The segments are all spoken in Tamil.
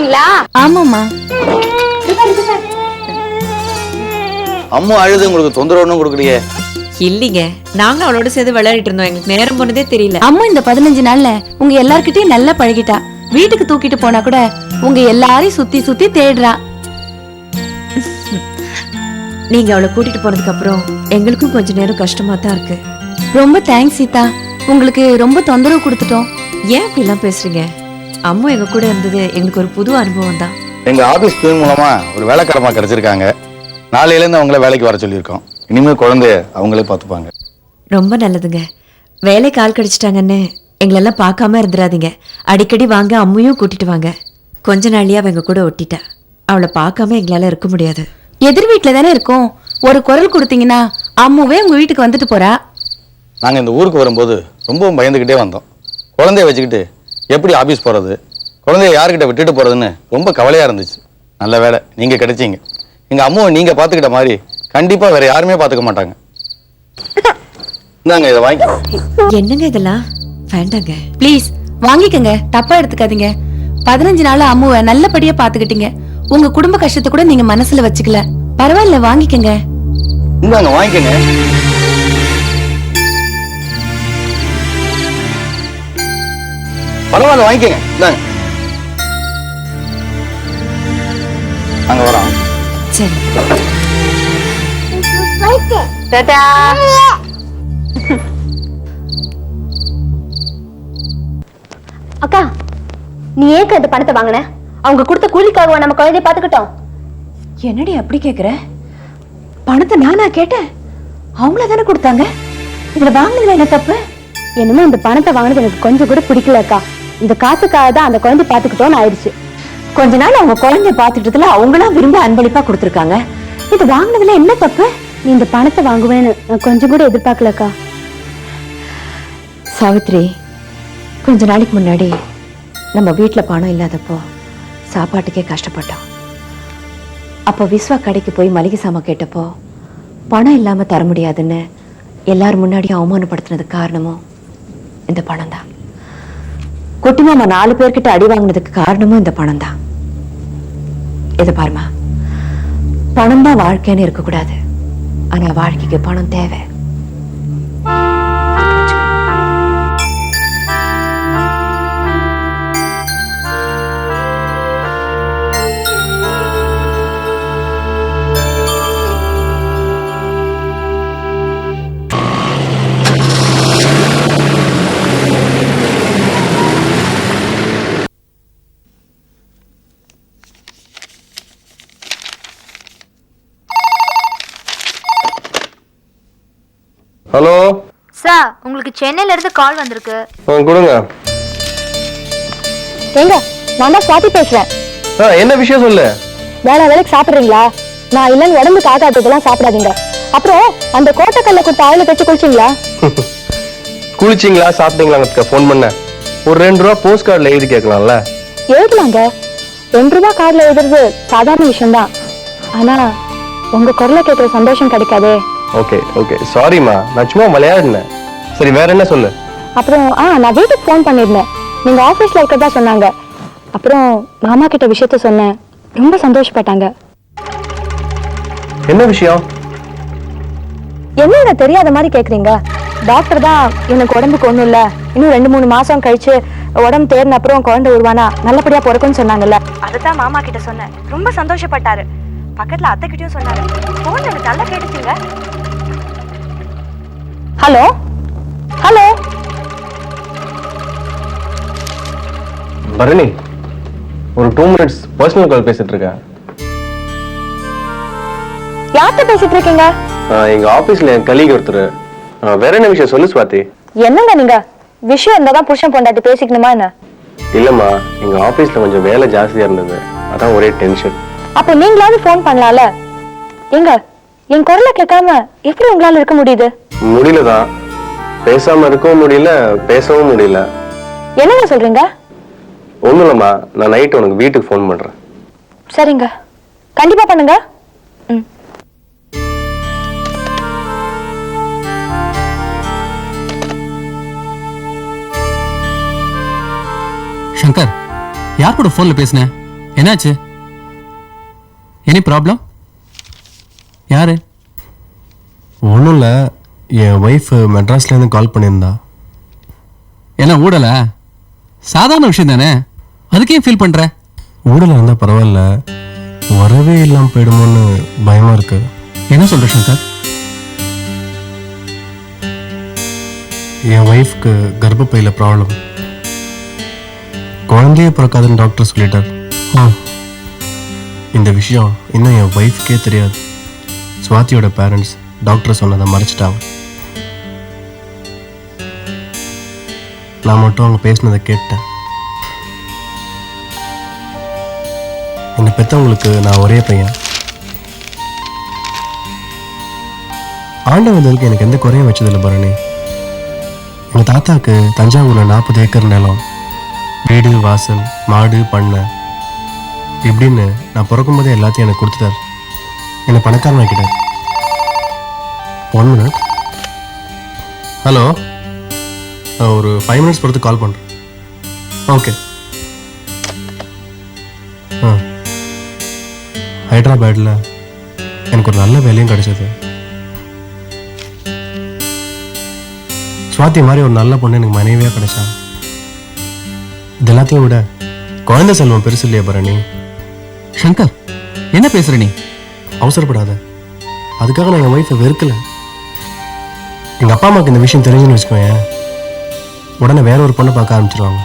வரீங்களா ஆமாம்மா. அம்மா அழுது உங்களுக்கு தொந்தரவு ஒன்றும் கொடுக்கலையே. இல்லைங்க. நாங்களும் அவளோட சேர்ந்து விளையாடிட்டு இருந்தோம். எங்களுக்கு நேரம் போனதே தெரியல. அம்மா இந்த பதினஞ்சு நாள்ல உங்க எல்லார்கிட்டயும் நல்லா பழகிட்டா. வீட்டுக்கு தூக்கிட்டு போனா கூட உங்க எல்லாரையும் சுத்தி சுத்தி தேடுறா. நீங்க அவளை கூட்டிட்டு போனதுக்கு அப்புறம் எங்களுக்கும் கொஞ்ச நேரம் கஷ்டமா தான் இருக்கு. ரொம்ப தேங்க்ஸ் சீதா. உங்களுக்கு ரொம்ப தொந்தரவு கொடுத்துட்டோம். ஏன் இப்படிலாம் பேசுறீங்க? அம்மா எங்க கூட இருந்தது எங்களுக்கு ஒரு புது அனுபவம் தான். எங்க ஆபீஸ் பியூன் மூலமா ஒரு வேலைக்காரமா கிடைச்சிருக்காங்க. நாளையில இருந்து அவங்கள வேலைக்கு வர சொல்லியிருக்கோம். இனிமேல் குழந்தைய அவங்களே பார்த்துப்பாங்க. ரொம்ப நல்லதுங்க. வேலைக்கு ஆள் கிடைச்சிட்டாங்கன்னு எங்களெல்லாம் பார்க்காம இருந்துடாதீங்க அடிக்கடி வாங்க அம்மையும் கூட்டிட்டு வாங்க. கொஞ்ச நாளையே அவ எங்க கூட ஒட்டிட்டா. அவளை பார்க்காம எங்களால இருக்க முடியாது. எதிர் வீட்ல தானே இருக்கோம். ஒரு குரல் கொடுத்தீங்கன்னா அம்முவே உங்க வீட்டுக்கு வந்துட்டு போறா. நாங்க இந்த ஊருக்கு வரும்போது ரொம்பவும் பயந்துக்கிட்டே வந்தோம். குழந்தைய வச்சுக்கிட்டு எப்படி ஆபீஸ் போறது? குழந்தைய யாருக்கிட்ட விட்டுட்டு போறதுன்னு ரொம்ப கவலையா இருந்துச்சு. நல்ல வேலை நீங்க கிடைச்சீங்க. எங்க அம்மாவை நீங்க பாத்துக்கிட்ட மாதிரி கண்டிப்பா வேற யாருமே பாத்துக்க மாட்டாங்க. இந்தாங்க இதை வாங்கி. என்னங்க இதெல்லாம்? வேண்டாங்க. ப்ளீஸ் வாங்கிக்கங்க. தப்பா எடுத்துக்காதீங்க. பதினஞ்சு நாள் அம்முவை நல்லபடியா பாத்துக்கிட்டீங்க. உங்க குடும்ப கஷ்டத்தை கூட நீங்க மனசுல வச்சுக்கல. பரவாயில்ல வாங்கிக்கங்க. இந்தாங்க வாங்கிக்கங்க. பரவாயில்ல வாங்கிக்கங்க. இந்தாங்க. அங்க வரோம் சரி. டாடா. அக்கா நீ ஏன் அந்த பணத்தை வாங்கின? அவங்க கொடுத்த கூலிக்காக நம்ம குழந்தைய பாத்துக்கிட்டோம் என்னடி அப்படி கேக்குற? பணத்தை நானா கேட்டேன். அவங்கள தானே கொடுத்தாங்க? இதுல வாங்கினதுல என்ன தப்பு? என்னமோ இந்த பணத்தை வாங்கினது எனக்கு கொஞ்சம் கூட பிடிக்கல அக்கா. இந்த காசுக்காக தான் அந்த குழந்தை பாத்துக்கிட்டோன்னு ஆயிடுச்சு. கொஞ்ச நாள் அவங்க குழந்தைய பாத்துட்டதுல அவங்களா விரும்பி அன்பளிப்பா கொடுத்துருக்காங்க. இது வாங்கினதுல என்ன தப்பு? நீ இந்த பணத்தை வாங்குவேன்னு நான் கொஞ்சம் கூட எதிர்பார்க்கலக்கா. சாவித்ரி கொஞ்ச நாளைக்கு முன்னாடி நம்ம வீட்டில் பணம் இல்லாதப்போ சாப்பாட்டுக்கே கஷ்டப்பட்டோம். அப்போ விஸ்வா கடைக்கு போய் மளிகை சாமான் கேட்டப்போ பணம் இல்லாமல் தர முடியாதுன்னு எல்லார் முன்னாடியும் அவமானப்படுத்தினதுக்கு காரணமும் இந்த பணம் தான் குட்டி மாமா நாலு பேர்கிட்ட அடி வாங்கினதுக்கு காரணமும் இந்த பணம் தான் இதை பாருமா பணம் தான் வாழ்க்கைன்னு இருக்கக்கூடாது. ஆனா வாழ்க்கைக்கு பணம் தேவை. ஹலோ? சார் உங்களுக்கு சென்னையில இருந்து கால் வந்திருக்கு. கொடுங்க. ஏங்க நான் தான் சுவாதி பேசுறேன். என்ன விஷயம் சொல்லு? வேலை வேலைக்கு சாப்பிடுறீங்களா? நான் இல்லைன்னு உடம்புக்கு ஆகாததெல்லாம் சாப்பிடாதீங்க. அப்புறம் அந்த கோட்டைக்கல்ல கொடுத்த ஆயில தச்சு குளிச்சிங்களா? குளிச்சிங்களா சாப்பிட்டீங்களாங்கிறதுக்கு ஃபோன் பண்ணேன் ஒரு ரெண்டு ரூபா போஸ்ட் கார்டில் எழுதி கேட்கலாம்ல? எழுதலாங்க. ரெண்டு ரூபாய் கார்டுல எழுதுறது சாதாரண விஷயம்தான். ஆனா உங்க குரலை கேட்கிற சந்தோஷம் கிடைக்காதே. ஓகே ஓகே சாரிம்மா நான் சும்மா விளையாடினேன். சரி வேற என்ன சொல்லு? அப்புறம் ஆ நான் வீட்டுக்கு ஃபோன் பண்ணிருந்தேன் நீங்க ஆபீஸ்ல இருக்கிறதா சொன்னாங்க. அப்புறம் மாமா கிட்ட விஷயத்த சொன்னேன். ரொம்ப சந்தோஷப்பட்டாங்க. என்ன விஷயம்? என்னங்க தெரியாத மாதிரி கேக்குறீங்க? டாக்டர் தான் எனக்கு உடம்புக்கு ஒண்ணும் இல்ல. இன்னும் ரெண்டு மூணு மாசம் கழிச்சு உடம்பு தேர்ன அப்புறம் குழந்தை உருவானா நல்லபடியா பிறக்கும்னு சொன்னாங்கல்ல. அதுதான் மாமா கிட்ட சொன்னேன். ரொம்ப சந்தோஷப்பட்டாரு. பக்கத்துல அத்தை கிட்டயும் சொன்னாரு. போன் எனக்கு நல்லா கேட்டுச்சுங்க ஹலோ? ஹலோ? பரணி ஒரு டூ மினிட்ஸ் பர்சனல் கால் பேசிட்டு இருக்கேன் யார்கிட்ட பேசிட்டு இருக்கீங்க எங்க ஆபீஸ்ல என் கலீக் ஒருத்தர். வேற என்ன விஷயம் சொல்லு சுவாதி. என்னங்க நீங்க? விஷயம் இருந்தாதான் புருஷன் பொண்டாட்டி பேசிக்கணுமா என்ன? இல்லம்மா எங்க ஆபீஸ்ல கொஞ்சம் வேலை ஜாஸ்தியா இருந்தது. அதான் ஒரே டென்ஷன் அப்போ நீங்களாவது ஃபோன் பண்ணலாம்ல? ஏங்க என் குரலை கேட்காம எப்படி உங்களால இருக்க முடியுது? முடியலதான் பேசாம இருக்கவும் முடியல பேசவும் முடியல. என்னங்க சொல்றீங்க? ஒண்ணும் இல்லம்மா நான் நைட் உனக்கு வீட்டுக்கு ஃபோன் பண்றேன். சரிங்க. கண்டிப்பா பண்ணுங்க. ம். சங்கர் யார் கூட ஃபோன்ல பேசுன? என்னாச்சு? எனி ப்ராப்ளம் யாரு? ஒன்றும் இல்லை என் ஒய்ஃப் மெட்ராஸ்லேருந்து கால் பண்ணியிருந்தா. என்ன ஊடல? சாதாரண விஷயம் தானே? அதுக்கே ஃபீல் பண்ற? ஊரில் இருந்தால் பரவாயில்ல. வரவே இல்லாமல் போயிடுமோன்னு பயமாக இருக்கு. என்ன சொல்ற சங்கர்? என் ஒய்ஃப்க்கு கர்ப்பப்பையில் ப்ராப்ளம் குழந்தையே பிறக்காதுன்னு டாக்டர் சொல்லிட்டார். ஆ. இந்த விஷயம் இன்னும் என் ஒய்ஃப்க்கே தெரியாது. சுவாத்தியோட பேரண்ட்ஸ் டாக்டர் சொன்னதை மறைச்சிட்டாங்க. நான் மட்டும் அவங்க பேசினதை கேட்டேன். என்னை பெற்றவங்களுக்கு நான் ஒரே பையன். ஆண்டவர்களுக்கு எனக்கு எந்த குறையும் வச்சதில்லை பரணி. எங்கள் தாத்தாவுக்கு தஞ்சாவூரில் நாற்பது ஏக்கர் நிலம். வீடு வாசல் மாடு பண்ணை. இப்படின்னு நான் பிறக்கும்போதே எல்லாத்தையும் எனக்கு கொடுத்துட்டார். என்னை பணக்காரனாக்கிட்டார் ஒன் மினிட் ஹலோ? நான் ஒரு ஃபைவ் மினிட்ஸ் பொறுத்து கால் பண்ணுறேன் ஓகே ஆ. ஹைதராபாத்தில் எனக்கு ஒரு நல்ல வேலையும் கிடைச்சது. சுவாத்தி மாதிரி ஒரு நல்ல பொண்ணு எனக்கு மனைவியாக கிடைச்சா. இது எல்லாத்தையும் விட குழந்தை செல்வம் பெருசு இல்லையா பரணி? சங்கர் என்ன பேசுற நீ? அவசரப்படாத. அதுக்காக நான் என் ஒய்ஃபை வெறுக்கல. எங்கள் அப்பா அம்மாவுக்கு இந்த விஷயம் தெரிஞ்சுன்னு வச்சுக்கோயேன். உடனே வேற ஒரு பொண்ணை பார்க்க ஆரம்பிச்சிருவாங்க.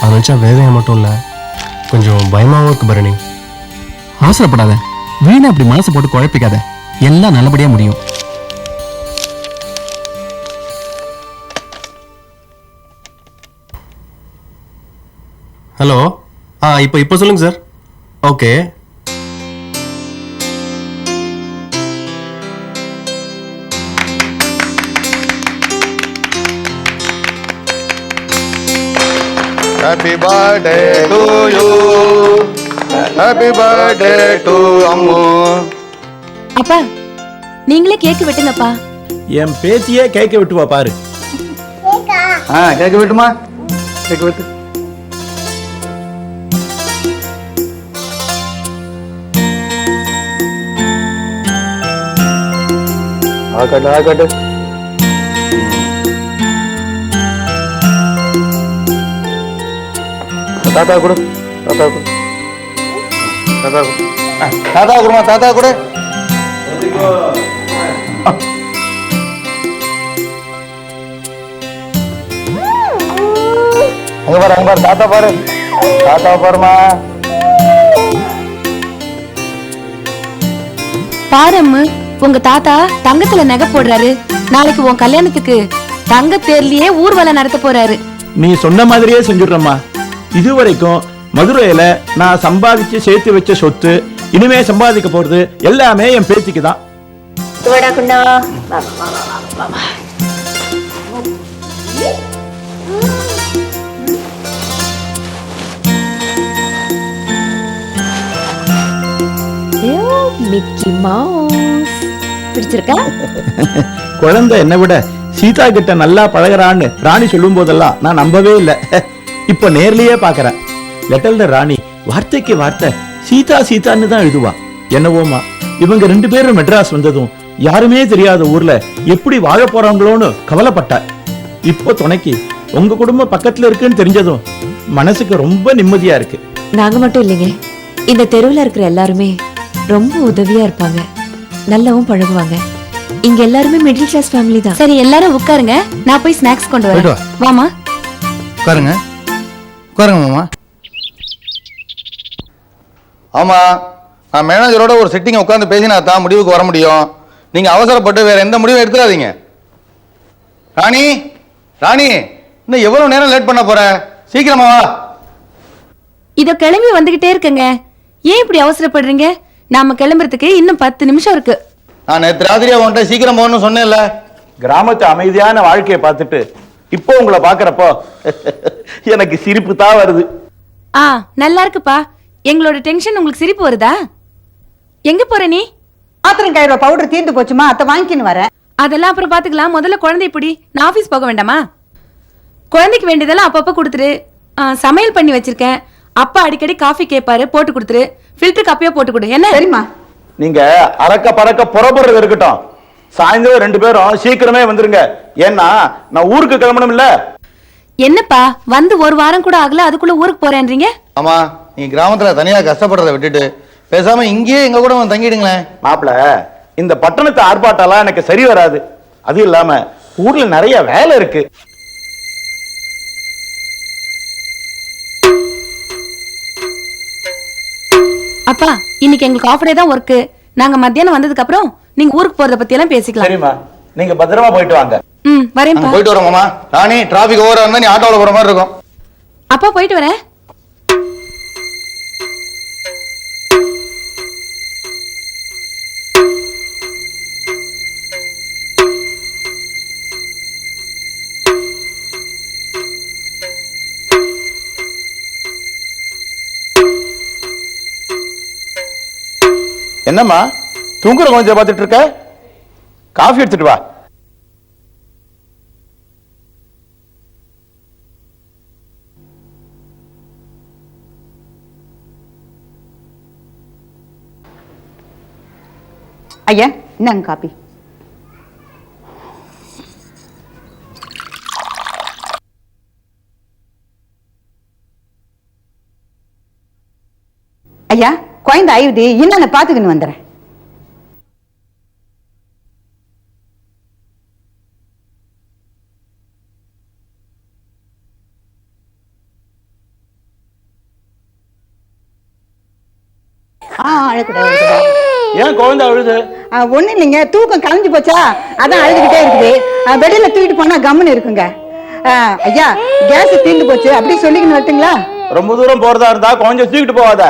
அதை நினச்சா வேதனையாக மட்டும் இல்லை கொஞ்சம் பயமாகவும் இருக்கு பரணி. அவசரப்படாத. வீணா அப்படி மனசு போட்டு குழப்பிக்காத. எல்லாம் நல்லபடியா முடியும். ஹலோ? ஆ இப்போ இப்போ சொல்லுங்கள் sir. Okay. Happy birthday to you happy birthday to Ammu அப்பா நீங்களே கேக்கு வெட்டுங்கப்பா. என் பேத்தியே கேட்க விட்டுவா பாரு. ஆ? கேட்க விட்டுமா? கேட்க விட்டு. ஆகட்டு ஆகட்டு தாத்தா கொடு தாத்தா கொடு. தாத்தா கொடு. தாத்தா கொடுமா தாத்தா கொடு. அங்க பாரு அங்க பாரு தாத்தா பாரு. தாத்தா பாருமா. பாரம்மு உங்க தாத்தா தங்கத்துல நகை போடுறாரு. நாளைக்கு உன் கல்யாணத்துக்கு தங்க தேர்லயே ஊர்வலம் நடத்த போறாரு. நீ சொன்ன மாதிரியே செஞ்சுடுறம்மா. இதுவரைக்கும் மதுரையில நான் சம்பாதிச்சு சேர்த்து வச்ச சொத்து இனிமே சம்பாதிக்க போறது எல்லாமே என் பேத்திக்கு தான். Mickey Mouse. பிடிச்சிருக்கா? குழந்தை என்னை விட சீதா கிட்ட நல்லா பழகுறான்னு ராணி சொல்லும் போதெல்லாம் நான் நம்பவே இல்லை. இப்ப நேர்லயே பாக்குறேன் லெட்டர்ல ராணி வார்த்தைக்கு வார்த்தை சீதா சீதான்னு தான் எழுதுவா. என்னவோமா இவங்க ரெண்டு பேரும் மெட்ராஸ் வந்ததும் யாருமே தெரியாத ஊர்ல எப்படி வாழ போறாங்களோன்னு கவலைப்பட்டா. இப்போ துணைக்கு உங்க குடும்பம் பக்கத்துல இருக்குன்னு தெரிஞ்சதும் மனசுக்கு ரொம்ப நிம்மதியா இருக்கு. நாங்க மட்டும் இல்லைங்க. இந்த தெருவுல இருக்கிற எல்லாருமே ரொம்ப உதவியா இருப்பாங்க. நல்லாவும் பழகுவாங்க. இங்க எல்லாருமே மிடில் கிளாஸ் ஃபேமிலி தான். சரி எல்லாரும் உட்காருங்க. நான் போய் ஸ்நாக்ஸ் கொண்டு வரேன். வாமா உட்காருங்க. உட்காருங்க மாமா. ஆமா நான் மேனேஜரோட ஒரு செட்டிங் உட்காந்து பேசினா தான் முடிவுக்கு வர முடியும். நீங்க அவசரப்பட்டு வேற எந்த முடிவும் எடுத்துடாதீங்க ராணி ராணி இன்னும் எவ்வளவு நேரம் லேட் பண்ண போற? சீக்கிரமா வா. இதோ கிளம்பி வந்துகிட்டே இருக்குங்க. ஏன் இப்படி அவசரப்படுறீங்க? நாம கிளம்புறதுக்கு இன்னும் பத்து நிமிஷம் இருக்கு. நான் நேற்று ராத்திரியா உன்கிட்ட சீக்கிரம் போகணும்னு சொன்னேன்ல. கிராமத்து அமைதியான வாழ்க்கையை பார்த்துட்டு இப்போ உங்களை பாக்குறப்போ எனக்கு சிரிப்பு தான் வருது. ஆ நல்லா இருக்குப்பா. எங்களோட டென்ஷன் உங்களுக்கு சிரிப்பு வருதா? எங்க போற நீ? ஆத்திரம் கையில பவுடர் தீர்ந்து போச்சுமா? அத்தை வாங்கிக்கின்னு வரேன் அதெல்லாம் அப்புறம் பாத்துக்கலாம். முதல்ல குழந்தை இப்படி நான் ஆபீஸ் போக வேண்டாமா? குழந்தைக்கு வேண்டியதெல்லாம் அப்பப்ப கொடுத்துரு. ஆ, சமையல் பண்ணி வச்சிருக்கேன். அப்பா அடிக்கடி காஃபி கேட்பாரு போட்டு கொடுத்துரு. ஃபில்டர் காப்பியா போட்டு கொடு. என்ன? சரிம்மா. நீங்க அறக்க பறக்க புறப்படுறது இருக்கட்டும். சாயந்தரம் ரெண்டு பேரும் சீக்கிரமே வந்துருங்க. ஏன்னா நான் ஊருக்கு கிளம்பணும் இல்ல என்னப்பா வந்து ஒரு வாரம் கூட ஆகல அதுக்குள்ள ஊருக்கு போறேன்றீங்க? ஆமா நீங்க கிராமத்துல தனியா கஷ்டப்படுறதை விட்டுட்டு பேசாம இங்கேயே எங்க கூட வந்து தங்கிடுங்களேன். மாப்பிள இந்த பட்டணத்து ஆர்ப்பாட்டம்லாம் எனக்கு சரி வராது. அது இல்லாம ஊர்ல நிறைய வேலை இருக்கு. அப்பா இன்னைக்கு எங்களுக்கு ஆஃப் டே தான் ஒர்க்கு நாங்க மத்தியானம் வந்ததுக்கு அப்புறம் நீங்க ஊருக்கு போறத பத்தி எல்லாம் பேசிக்கலாம். சரிம்மா. நீங்க பத்திரமா போயிட்டு வாங்க. ம் வரேன்ப்பா. நாங்க போயிட்டு வரோம் மாமா ராணி டிராபிக் ஓவரா இருந்தா நீ ஆட்டோல போற மாதிரி இருக்கும். அப்பா போயிட்டு வரேன். என்னம்மா? தூங்குற கொஞ்சம் பார்த்துட்டு இருக்க? காஃபி எடுத்துட்டு வா. ஐயா இந்தாங்க காப்பி ஐயா குழந்தை அழுது என்னன்னு பாத்துக்கின்னு வந்துடுறேன். ஏன் குழந்தை அழுது? ஒண்ணும் இல்லைங்க தூக்கம் கலைஞ்சு போச்சா? அதான் அழுதுகிட்டே இருக்குது. வெளியில தூக்கிட்டு போனா கம்முன்னு இருக்குங்க. ஐயா கேஸ் தீர்ந்து போச்சு. அப்படி சொல்லிக்கணும் வரட்டுங்களா? ரொம்ப தூரம் போறதா இருந்தா கொஞ்சம் தூக்கிட்டு போவாத.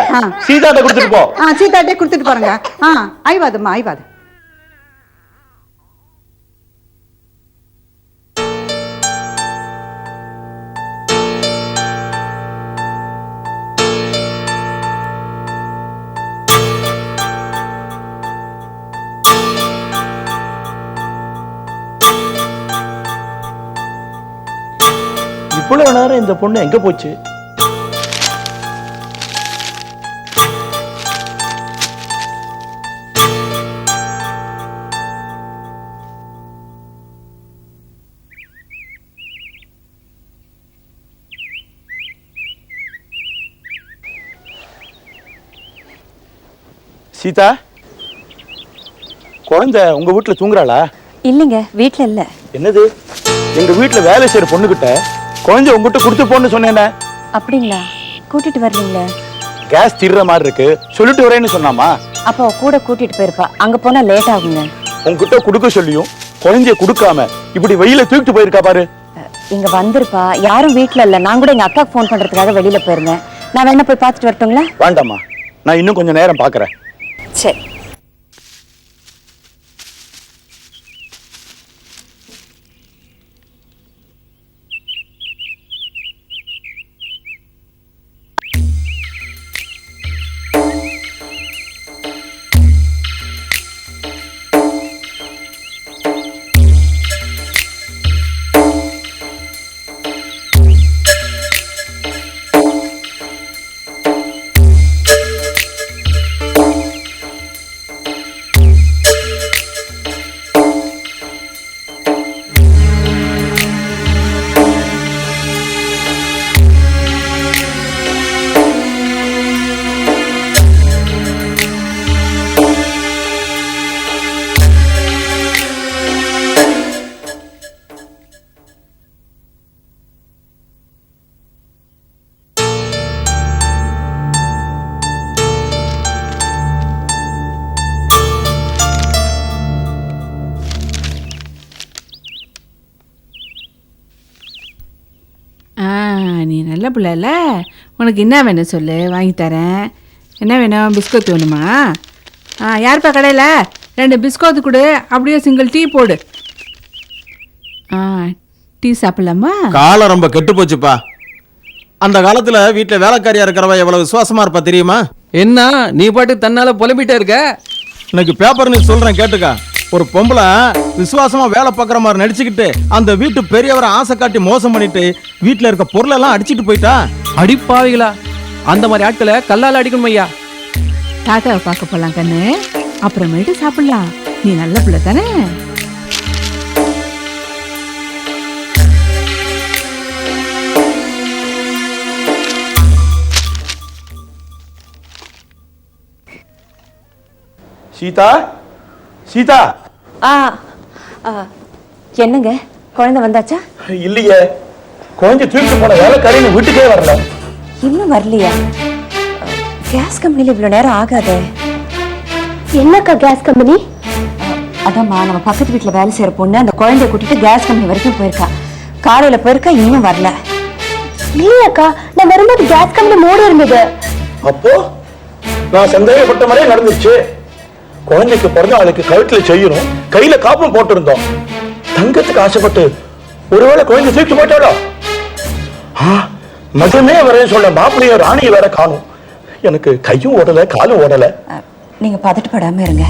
சீதாட்ட கொடுத்துட்டு போ. ஆ சீதாட்டே கொடுத்துட்டு போறேங்க ஆ ஐவாதம்மா ஐவாதம் இவ்வளவு நேரம் இந்த பொண்ணு எங்க போச்சு? சீதா குழந்தை உங்க வீட்டுல தூங்குறாளா? இல்லைங்க வீட்ல இல்ல. என்னது? எங்க வீட்டுல வேலை செய்யற பொண்ணுகிட்ட குழந்தை உங்ககிட்ட கொடுத்து போன்னு சொன்னேனே. அப்படிங்களா? கூட்டிட்டு வரலீங்களே. கேஸ் தீர்ற மாதிரி இருக்கு. சொல்லிட்டு வரேன்னு சொன்னாமா? அப்போ கூட கூட்டிட்டு போயிருப்பா. அங்க போனா லேட் ஆகுங்க. உன்கிட்ட கொடுக்க சொல்லியும் குழந்தைய கொடுக்காம இப்படி வெயில தூக்கிட்டு போயிருக்கா பாரு. இங்க வந்திருப்பா. யாரும் வீட்ல இல்ல. நான் கூட எங்க அக்காக்கு ஃபோன் பண்றதுக்காக வெளியில போயிருந்தேன். நான் வேணா போய் பார்த்துட்டு வரட்டுங்களா? வேண்டாம்மா. நான் இன்னும் கொஞ்சம் நேரம் பாக்குறேன் சரி நல்ல பிள்ளைல? உனக்கு என்ன வேணும் சொல்லு? வாங்கி தரேன். என்ன வேணும்? பிஸ்கட் வேணுமா? ஆ யாருப்பா கடையில்? ரெண்டு பிஸ்கோத்து கொடு. அப்படியே சிங்கிள் டீ போடு. ஆ டீ சாப்பிடலாமா? காலம் ரொம்ப கெட்டு போச்சுப்பா. அந்த காலத்துல வீட்டுல வேலைக்காரியா இருக்கிறவ எவ்வளவு விசுவாசமா இருப்பா தெரியுமா? என்ன நீ பாட்டு தன்னால புலம்பிட்டே இருக்க? இன்னைக்கு பேப்பர் நியூஸ் சொல்றேன் கேட்டுக்க. ஒரு பொம்பளை விசுவாசமா வேலை பார்க்குற மாதிரி நடிச்சுக்கிட்டு அந்த வீட்டு பெரியவரை ஆசை காட்டி மோசம் பண்ணிட்டு வீட்டுல இருக்க பொருளெல்லாம் அடிச்சிட்டு போயிட்டா? அடிப்பாவிகளா? அந்த மாதிரி ஆட்களை கல்லால் அடிக்கணும் ஐயா. தாத்தாவை பார்க்க போலாம் கண்ணு. அப்புறமேட்டு சாப்பிடலாம். நீ நல்ல பிள்ளை தானே? சீதா? சீதா? ஆ ஆ, என்னங்க? குழந்தை வந்தாச்சா? இல்லையே. குழந்தை தூக்கிட்டு போன வேலைக்காரின்னு வீட்டுக்கே வரல. இன்னும் வரலையா? கேஸ் கம்பெனில இவ்வளவு நேரம் ஆகாதே. என்னக்கா கேஸ் கம்பெனி? அதாம்மா நம்ம பக்கத்து வீட்டுல வேலை செய்யற பொண்ணு அந்த குழந்தைய கூட்டிட்டு கேஸ் கம்பெனி வரைக்கும் போயிருக்கா. காலையில போயிருக்கா இன்னும் வரல. இல்லையாக்கா நான் வரும்போது கேஸ் கம்பெனி மூடி இருந்தது அப்போ? நான் சந்தேகப்பட்ட மாதிரியே நடந்துச்சு. குழந்தைக்கு பிறந்த ஆளுக்கு கழுத்துல செய்யணும். கையில காப்பும் போட்டிருந்தோம். தங்கத்துக்கு ஆசைப்பட்டு ஒருவேளை குழந்தை தூக்கி போட்டாளோ? ஆ, மகமே வரேன்னு சொல்ல மாப்பிள்ளையும் ராணியை வேற காணும். எனக்கு கையும் ஓடல காலும் ஓடல. நீங்க பதட்டப்படாம இருங்க.